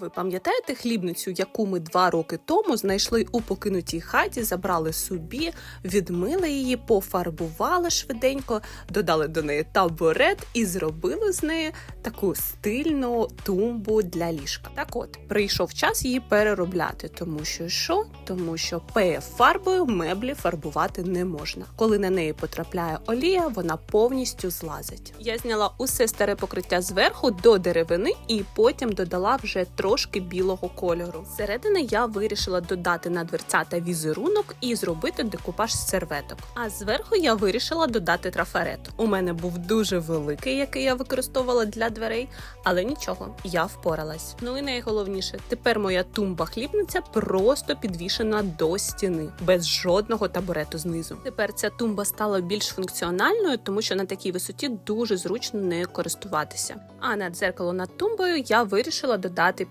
Ви пам'ятаєте хлібницю, яку ми два роки тому знайшли у покинутій хаті, забрали собі, відмили її, пофарбували швиденько, додали до неї табурет і зробили з неї таку стильну тумбу для ліжка. Так от прийшов час її переробляти, тому що що? Тому що ПФ фарбою меблі фарбувати не можна. Коли на неї потрапляє олія, вона повністю злазить. Я зняла усе старе покриття зверху до деревини і потім додала вже трошки білого кольору. Зсередини я вирішила додати на дверцята візерунок і зробити декупаж з серветок. А зверху я вирішила додати трафарет. У мене був дуже великий, який я використовувала для дверей, але нічого, я впоралась. Ну і найголовніше, тепер моя тумба-хлібниця просто підвішена до стіни, без жодного табурету знизу. Тепер ця тумба стала більш функціональною, тому що на такій висоті дуже зручно нею користуватися. А на дзеркало над тумбою я вирішила додати